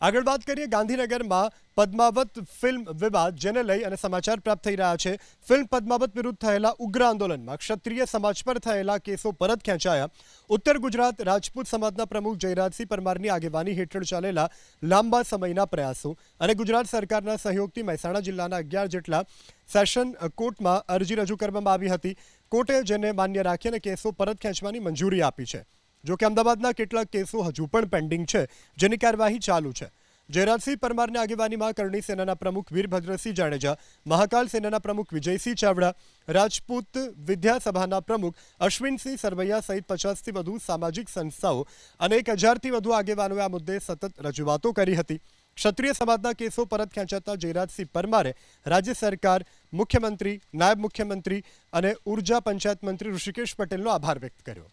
આગળ વાત કરીએ ગાંધીનગરમાં પદ્માવત ફિલ્મ વિવાદ, જેને લઈ અને સમાચાર પ્રાપ્ત થઈ રહ્યા છે. ફિલ્મ પદ્માવત વિરુદ્ધ થયેલા ઉગ્ર આંદોલનમાં ક્ષત્રિય સમાજ પર થયેલા કેસો પરત ખેંચાયા. ઉત્તર ગુજરાત રાજપૂત સમાજના પ્રમુખ જયરાજસિંહ પરમારની આગેવાની હેઠળ ચાલેલા લાંબા સમયના પ્રયાસો અને ગુજરાત સરકારના સહયોગથી મહેસાણા જિલ્લાના અગિયાર જેટલા સેશન કોર્ટમાં અરજી રજૂ કરવામાં આવી હતી. કોર્ટે જેને માન્ય રાખી અને કેસો પરત ખેંચવાની મંજૂરી આપી છે. જો કે અમદાવાદના કેટલાક કેસો હજુ પણ પેન્ડિંગ છે, જેની કાર્યવાહી ચાલુ છે. જયરાજસિંહ પરમારની આગેવાનીમાં કરણી સેનાના પ્રમુખ વીરભદ્રસિંહ જાડેજા, મહાકાલ સેનાના પ્રમુખ વિજયસિંહ ચાવડા, રાજપૂત વિદ્યાસભાના પ્રમુખ અશ્વિનસિંહ સરવૈયા સહિત પચાસથી વધુ સામાજિક સંસ્થાઓ અને એક હજારથી વધુ આગેવાનોએ આ મુદ્દે સતત રજૂઆતો કરી હતી. ક્ષત્રિય સમાજના કેસો પરત ખેંચાતા જયરાજસિંહ પરમારે રાજ્ય સરકાર, મુખ્યમંત્રી, નાયબ મુખ્યમંત્રી અને ઊર્જા પંચાયત મંત્રી ઋષિકેશ પટેલનો આભાર વ્યક્ત કર્યો.